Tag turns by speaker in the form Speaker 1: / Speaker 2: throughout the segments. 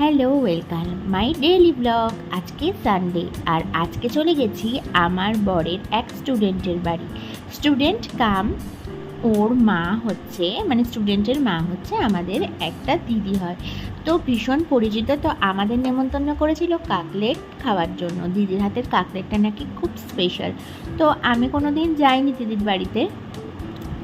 Speaker 1: Hello, welcome my daily vlog. আজকে Sunday আর আজকে চলে গেছি আমার বরের এক স্টুডেন্টের বাড়ি। স্টুডেন্ট কাম, ওর মা হচ্ছে মানে স্টুডেন্টের মা হচ্ছে আমাদের একটা দিদি হয়। তো ভীষণ পরিচিত, তো আমাদের নেমন্তন্ন করেছিল কাকলেট খাওয়ার জন্য। দিদির হাতের কাকলেটটা নাকি খুব স্পেশাল তো আমি কোনো দিন যাইনি দিদির বাড়িতে।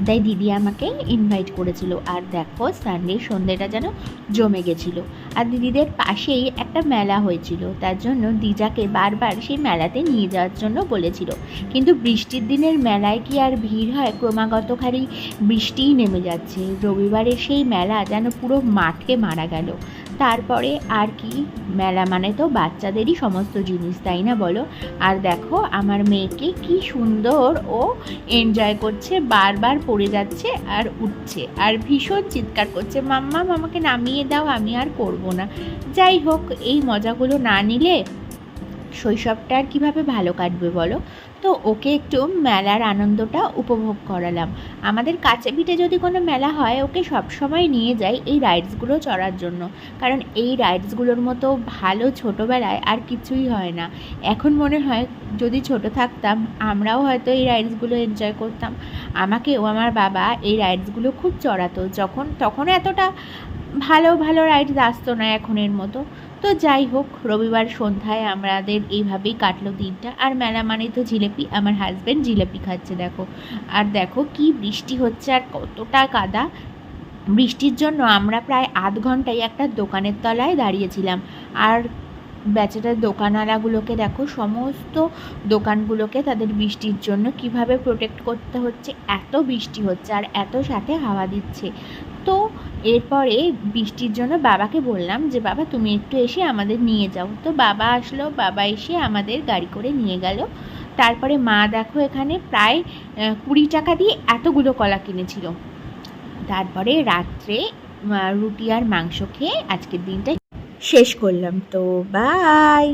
Speaker 1: তাই দিদি আমাকে ইনভাইট করেছিল। আর দেখো সানডে সন্ধ্যেটা যেন জমে গেছিল। আর দিদিদের পাশেই একটা মেলা হয়েছিল। তার জন্য দিজাকে বারবার সেই মেলাতে নিয়ে যাওয়ার জন্য বলেছিল। কিন্তু বৃষ্টির দিনের মেলায় কি আর ভিড় হয়? ক্রমাগত খালি বৃষ্টিই নেমে যাচ্ছে। রবিবারের সেই মেলা যেন পুরো মাঠকে মারা গেল। তারপরে আর কি, মেলা মানে তো বাচ্চাদেরই সমস্ত জিনিস, তাই না বলো? আর দেখো আমার মেয়েকে কি সুন্দর ও এনজয় করছে, বারবার পড়ে যাচ্ছে আর উঠছে আর ভীষণ চিৎকার করছে, মাম্মা আমাকে নামিয়ে দাও, আমি আর করব না। যাই হোক, এই মজাগুলো না নিলে শৈশবটা আর কীভাবে ভালো কাটবে বলো? তো ওকে একটু মেলার আনন্দটা উপভোগ করালাম। আমাদের কাছে পিঠে যদি কোনো মেলা হয়, ওকে সবসময় নিয়ে যাই এই রাইডসগুলো চড়ার জন্য। কারণ এই রাইডসগুলোর মতো ভালো ছোটোবেলায় আর কিছুই হয় না। এখন মনে হয় যদি ছোট থাকতাম, আমরাও হয়তো এই রাইডসগুলো এনজয় করতাম। আমাকেও, আমার বাবা এই রাইডসগুলো খুব চড়াতো। যখন, তখন এতটা ভালো ভালো রাইডস আসতো না এখনের মতো। তো যাই হোক, রবিবার সন্ধ্যায় আমাদের এইভাবেই কাটলো দিনটা। আর মেলা মানে তো জিলেপি, আমার হাজব্যান্ড জিলেপি খাচ্ছে, দেখো। আর দেখো কি বৃষ্টি হচ্ছে আর কতটা কাদা। বৃষ্টির জন্য আমরা প্রায় আধ ঘন্টায় একটা দোকানের তলায় দাঁড়িয়েছিলাম। আর বেচারার দোকানওয়ালাগুলোকে দেখো, সমস্ত দোকানগুলোকে তাদের বৃষ্টির জন্য কীভাবে প্রোটেক্ট করতে হচ্ছে, এত বৃষ্টি হচ্ছে আর এত সাথে হাওয়া দিচ্ছে। তো এরপরে বৃষ্টির জন্য বাবাকে বললাম যে, বাবা, তুমি একটু এসে আমাদের নিয়ে যাও। তো বাবা আসলো, বাবা এসে আমাদের গাড়ি করে নিয়ে গেল। তারপরে মা দেখো এখানে প্রায় কুড়ি টাকা দিয়ে এতগুলো কলা কিনেছিল। তারপরে রাত্রে রুটি আর মাংস খেয়ে আজকের দিনটা শেষ করলাম। তো বাই!